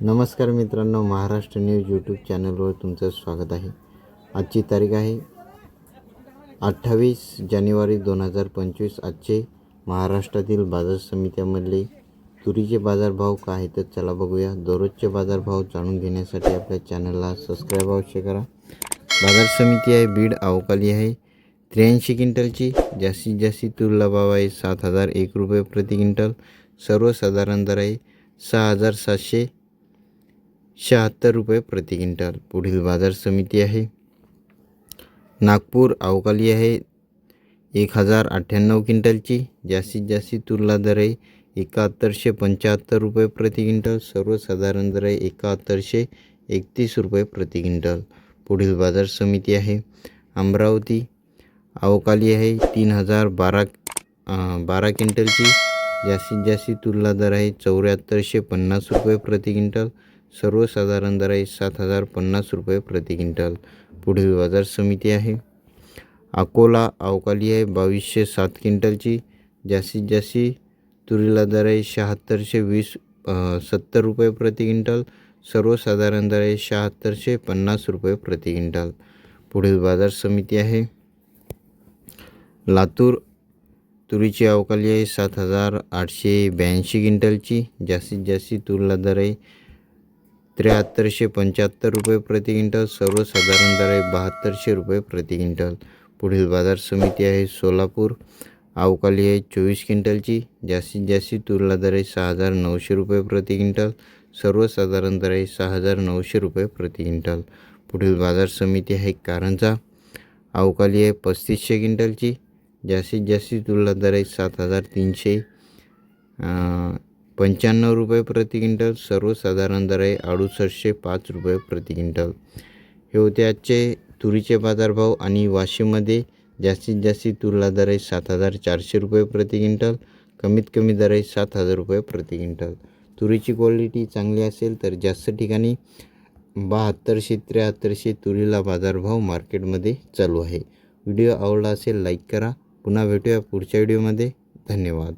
नमस्कार मित्रांनो Maharashtra news YouTube चॅनलवर तुमचं स्वागत आहे. आजची तारीख आहे अठ्ठावीस जानेवारी दोन हजार पंचवीस. आजचे महाराष्ट्रातील बाजार समित्यामधले तुरीचे बाजारभाव काय आहेत तर चला बघूया. दररोजचे बाजारभाव जाणून घेण्यासाठी आपल्या चॅनलला सबस्क्राईब अवश्य करा. बाजार समिती आहे बीड अवकाली आहे. त्र्याऐंशी क्विंटलची जास्तीत जास्त तुरला भाव आहे सात हजार एक रुपये प्रति क्विंटल. सर्वसाधारण दर आहे सहा हजार सातशे शहात्तर रुपये प्रति क्विंटल. पुढील बाजार समिती आहे. नागपूर अवकाली आहे. एक हजार अठ्ठ्याण्णव क्विंटलची. जास्तीत जास्त तुरला दर आहे एकाहत्तरशे पंच्याहत्तर रुपये प्रति क्विंटल. सर्वसाधारण दर आहे एकाहत्तरशे एकतीस रुपये प्रति क्विंटल. पुढील बाजार समिती आहे. अमरावती अवकाली आहे. तीन हजार बारा बारा क्विंटलची. जास्तीत जास्त तुलना दर आहे चौऱ्याहत्तरशे पन्नास रुपये प्रति क्विंटल. सर्वसाधारण दर आहे सात हजार पन्नास रुपये प्रति क्विंटल. पुढील बाजार समिती आहे. अकोला अवकाली आहे बावीसशे सात क्विंटलची. जास्तीत जास्त तुरीला दर आहे शहात्तरशे वीस सत्तर रुपये प्रति क्विंटल. सर्वसाधारण दर आहे शहात्तरशे पन्नास रुपये प्रति क्विंटल. पुढील बाजार समिती आहे. लातूर तुरीची अवकाली आहे सात हजार आठशे ब्याऐंशी क्विंटलची. जास्तीत जास्त तुरला दर आहे त्र्याहत्तरशे पंच्याहत्तर रुपये प्रति क्विंटल सर्वसाधारण दर आहे बहात्तरशे रुपये प्रति क्विंटल. पुढील बाजार समिती आहे सोलापूर. अवकाली आहे चोवीस क्विंटलची. जास्तीत जास्त तुरला दर आहे सहा हजार नऊशे रुपये प्रति क्विंटल सर्वसाधारण दर आहे सहा हजार नऊशे रुपये प्रति क्विंटल. पुढील बाजार समिती आहे कारंजा. अवकाली आहे पस्तीसशे क्विंटलची. जास्तीत जास्त तुलना दर आहे सात हजार तीनशे. पंच्याण्णव रुपये प्रति क्विंटल सर्वसाधारण दर आहे अडुसष्टशे पाच रुपये प्रति क्विंटल. हे होते आजचे तुरीचे बाजारभाव आणि वाशिममध्ये जास्तीत जास्त तुरीला दर आहे सात हजार चारशे रुपये प्रति क्विंटल कमीत कमी दर आहे सात हजार रुपये प्रति क्विंटल. तुरीची क्वालिटी चांगली असेल तर जास्त ठिकाणी बहात्तरशे त्र्याहत्तरशे तुरीला बाजारभाव मार्केटमध्ये चालू आहे. व्हिडिओ आवडला असेल लाईक करा. पुन्हा भेटूया पुढच्या व्हिडिओमध्ये. धन्यवाद.